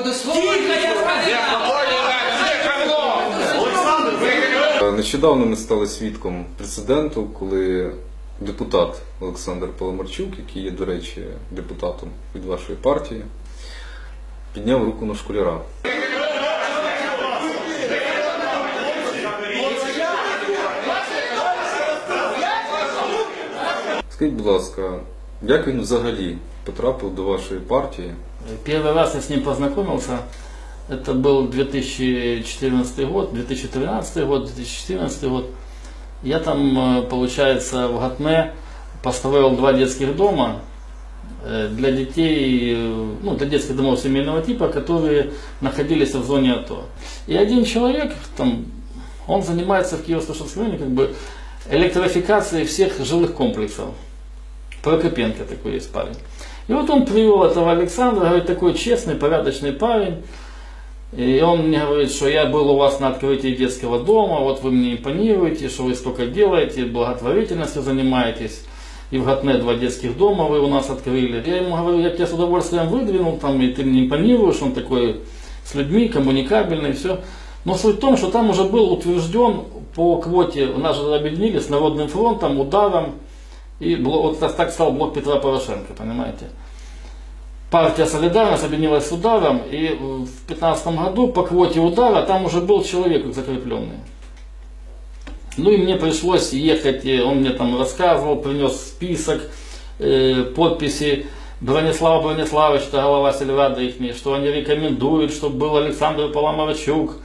Ви до слова. Е, Нещодавно ми стали свідком прецеденту, коли депутат Олександр Паламарчук, який є, до речі, депутатом від вашої партії, підняв руку на школяра. Скажіть, будь ласка, як він взагалі потрапив до вашої партії? Первый раз я с ним познакомился, это был 2014 год, 2013 год, 2014 год. Я там, э, получается, в Гатне построил два детских дома э, для детей, э, ну, для детских домов семейного типа, которые находились в зоне АТО. И один человек, там, он занимается в Киево-Слушанском районе как бы электрификацией всех жилых комплексов. Прокопенко такой есть парень. И вот он привел этого Александра, говорит, такой честный, порядочный парень. И он мне говорит, что я был у вас на открытии детского дома, вот вы мне импонируете, что вы столько делаете, благотворительностью занимаетесь. И в Гатне два детских дома вы у нас открыли. Я ему говорю, я тебя с удовольствием выдвинул, там, и ты мне импонируешь, он такой с людьми, коммуникабельный, все. Но суть в том, что там уже был утвержден по квоте, нас же объединили с Народным фронтом, ударом, и бло- вот так- стал блок Петра Порошенко, понимаете. Партия «Солидарность» объединилась с ударом, и в 2015 году по квоте удара там уже был человек закрепленный. Ну и мне пришлось ехать, он мне там рассказывал, принес список, э, подписи Бронислава Брониславовича, это глава сельрада их, что они рекомендуют, чтобы был Александр Паламарчук,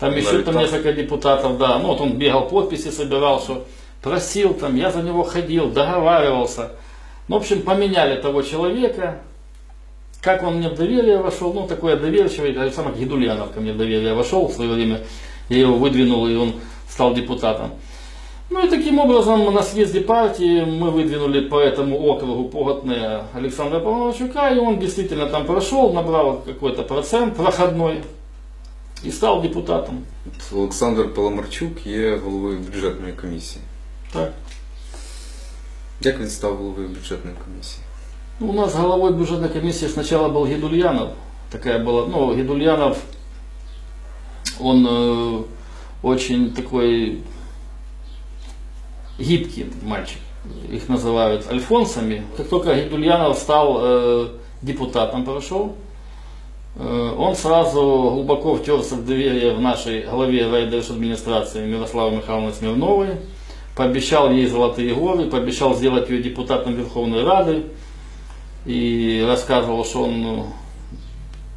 там еще там несколько депутатов, да. Ну вот он бегал, подписи собирал, что просил там, я за него ходил, договаривался. Ну, в общем, поменяли того человека. Как он мне в доверие вошел, ну, такой я доверчивый, так же самое, как Гидульянов ко мне в доверие вошел в свое время, я его выдвинул, и он стал депутатом. Ну и таким образом на съезде партии мы выдвинули по этому округу Поготне Александра Павловичука, и он действительно там прошел, набрал какой-то процент проходной и стал депутатом. От Олександр Паламарчук є головою бюджетної комісії. Так. Як він став головою бюджетної комісії? Ну, у нас головой бюджетной комиссии сначала был Гидульянов. Такая была, ну, Гидульянов, он э, очень такой гибкий мальчик. Их называют альфонсами. Как только Гидульянов стал э, депутатом, прошел, э, он сразу глубоко втерся в доверие в нашей главе райдержадминистрации Мирославы Михайловны Смирновой, пообещал ей золотые горы, пообещал сделать ее депутатом Верховной Рады и рассказывал, что он ну,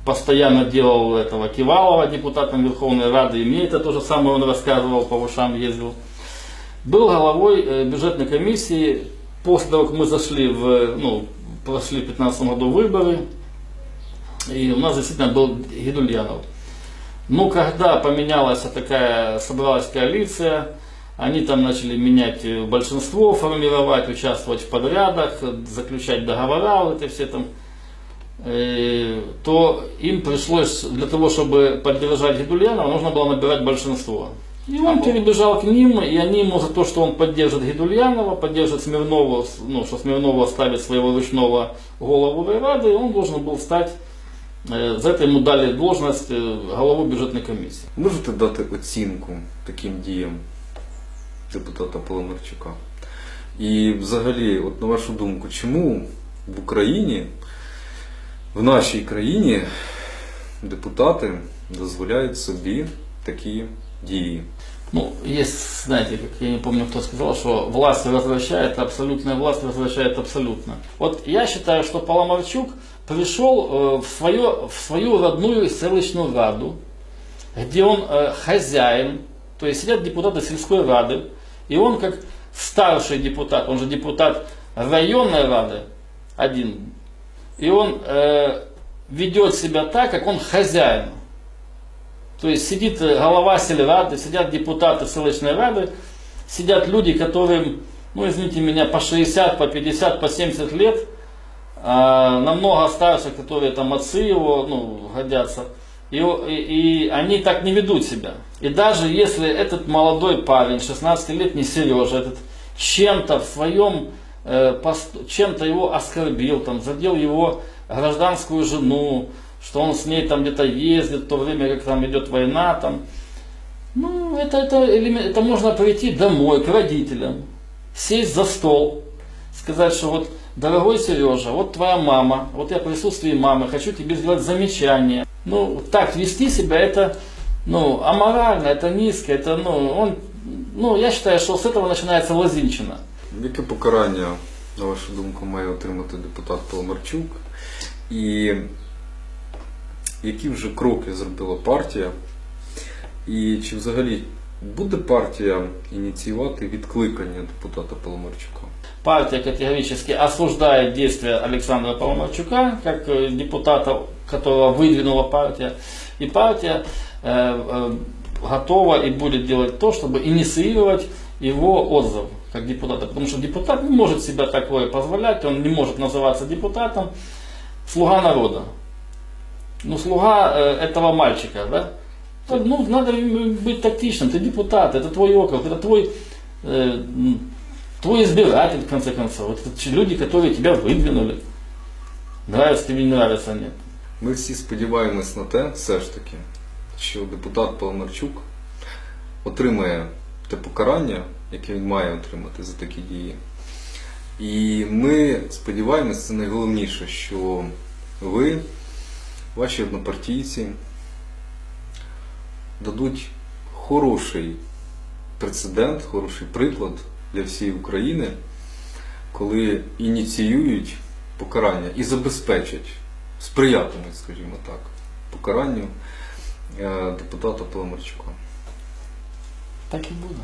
постоянно делал этого Кивалова депутатом Верховной Рады, и мне это то же самое он рассказывал, по ушам ездил. Был головой э, бюджетной комиссии, после того, как мы зашли в, ну, прошли в 2015 году выборы, и у нас действительно был Гидульянов. Ну, когда поменялась такая, собралась коалиция, они там начали менять э, большинство, формировать, участвовать в подрядах, заключать договора, вот это все там, э, то им пришлось, для того, чтобы поддержать Гидульянова, нужно было набирать большинство. И он перебежал к ним, и они ему за то, что он поддержит Гидульянова, поддержит Смирнова, ну, что Смирнова ставит своего ручного голову Рады, он должен был стать, э, за это ему дали должность головы бюджетной комиссии. Можете дати оцінку таким діям депутата Паламарчука? І взагалі, от на вашу думку, чому в Україні, в нашій країні депутати дозволяють собі такі дії? Ну, есть, знаете, как я не помню, кто сказал, что власть возвращает, абсолютная власть возвращает абсолютно. Вот я считаю, что Паламарчук пришел э, в, свое, в свою родную селищную раду, где он э, хозяин, то есть сидят депутаты сельской рады, и он как старший депутат, он же депутат районной рады, один, и он э, ведет себя так, как он хозяин. То есть сидит э, голова сельрады, сидят депутаты селищной рады, сидят люди, которым, ну извините меня, по 60, по 50, по 70 лет, а, намного старше, которые там отцы его, ну, годятся. И, и- они так не ведут себя. И даже если этот молодой парень, 16-летний Сережа, этот чем-то в своем, э, чем-то его оскорбил, там, задел его гражданскую жену, что он с ней там где-то ездит в то время, как там идет война, там. Ну, это, это, это можно прийти домой к родителям, сесть за стол, сказать, что вот, дорогой Сережа, вот твоя мама, вот я в присутствии мамы, хочу тебе сделать замечание. Ну, так вести себя, это, ну, аморально, это низко, это, ну, он, ну, я считаю, что с этого начинается лозинчина. Яке покарання, на вашу думку, має отримати депутат Паламарчук? І які вже кроки зробила партія? І чи взагалі буде партія ініціювати відкликання депутата Паламарчука? Партия категорически осуждает действия Александра Паламарчука, как э, депутата, которого выдвинула партия. И партия э, э, готова и будет делать то, чтобы инициировать его отзыв как депутата. Потому что депутат не может себя такое позволять, он не может называться депутатом. Слуга народа. Ну, слуга э, этого мальчика, да? Ну, надо быть тактичным. Ты депутат, это твой округ, это твой э, твой избиратель, в конце концов. Это люди, которые тебя выдвинули. Нравится тебе, не нравится, нет. Ми всі сподіваємось на те, все ж таки, що депутат Паламарчук отримає те покарання, яке він має отримати за такі дії. І ми сподіваємось, це найголовніше, що ви, ваші однопартійці, дадуть хороший прецедент, хороший приклад для всієї України, коли ініціюють покарання і забезпечать, сприятимуть, скажімо так, покаранню депутата Паламарчука. Так и будет.